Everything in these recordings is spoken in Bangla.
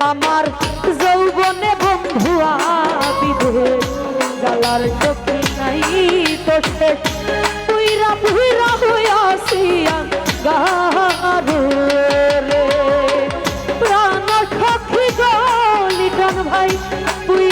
আমার যৌবনে বন্ধু আবিদে জ্বালার চোখে নাই তো শেষ তুইরা ভুইরা হইয়াছিয়া গাহারু রে। প্রাণ সখী গলিটন ভাই তুই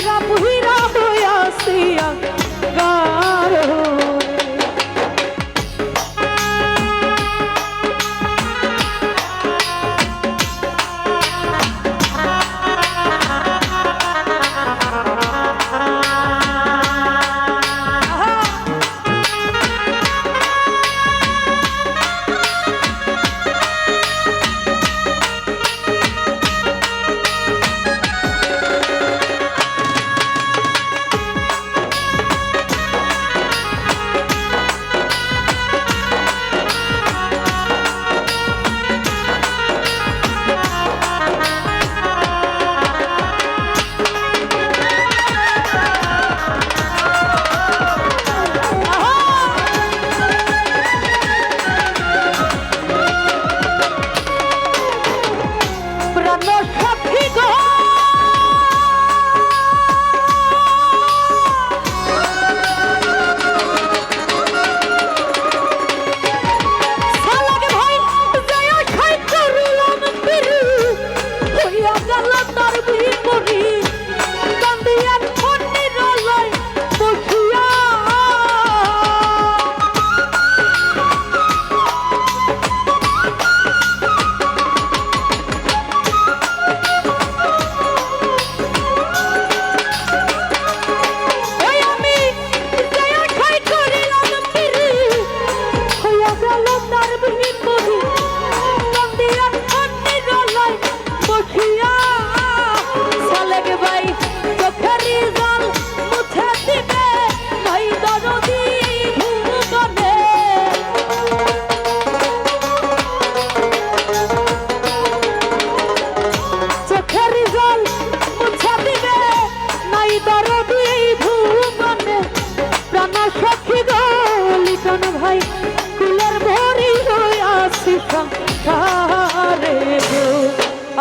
রে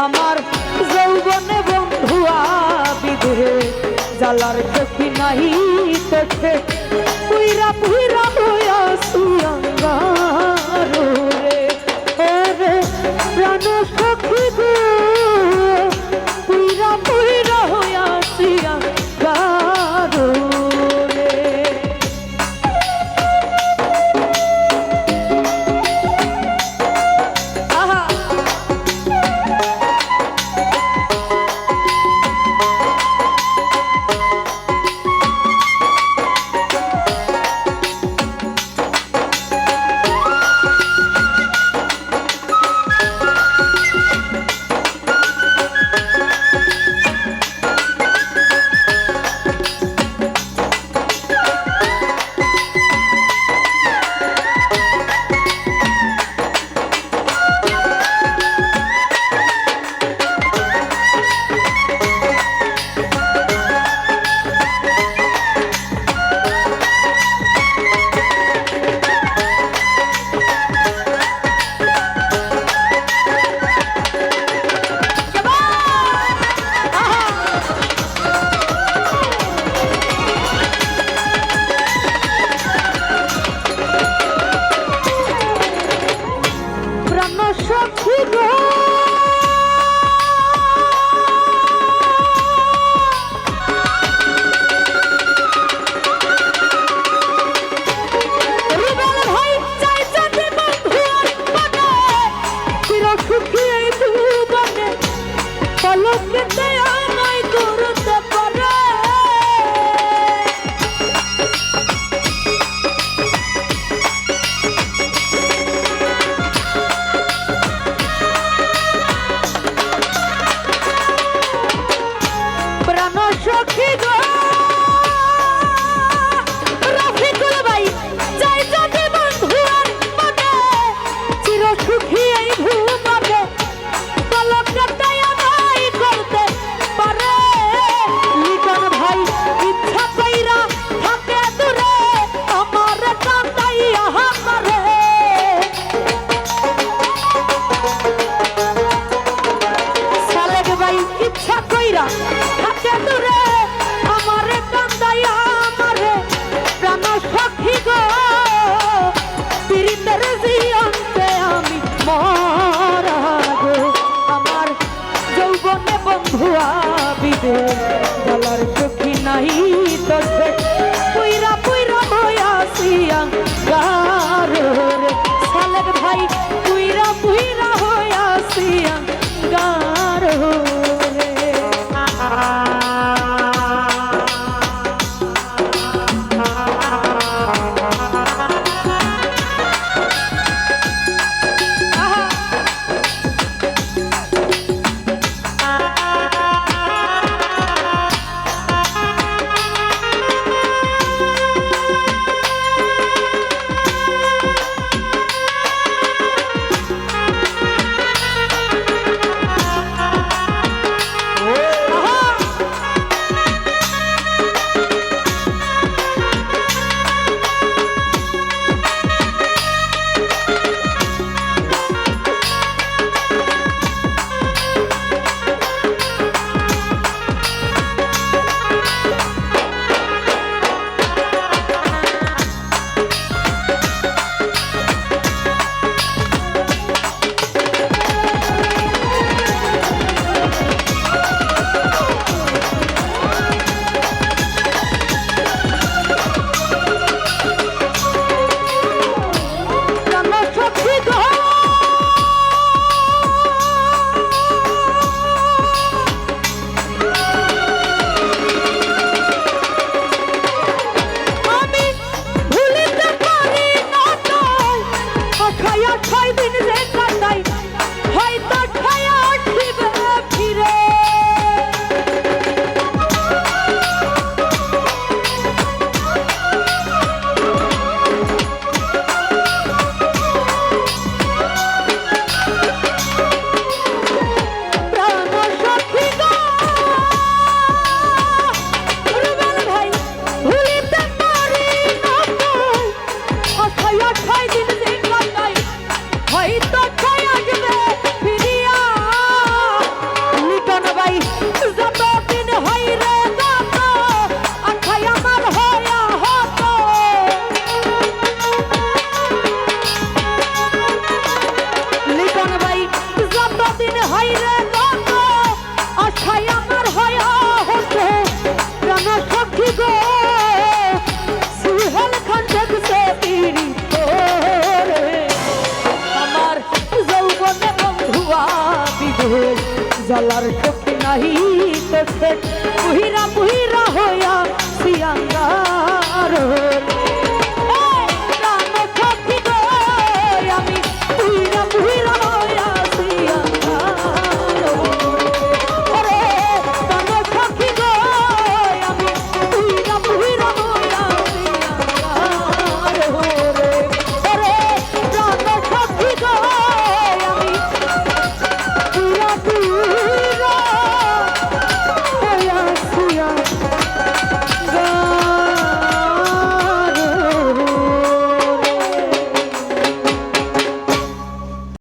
আমার যৌবনে বন্ধু আবিদে জালার চোখি নাহি তোকে পুইরা পুইরা ভয়া সুয়া জলার সখী নাহি তো সে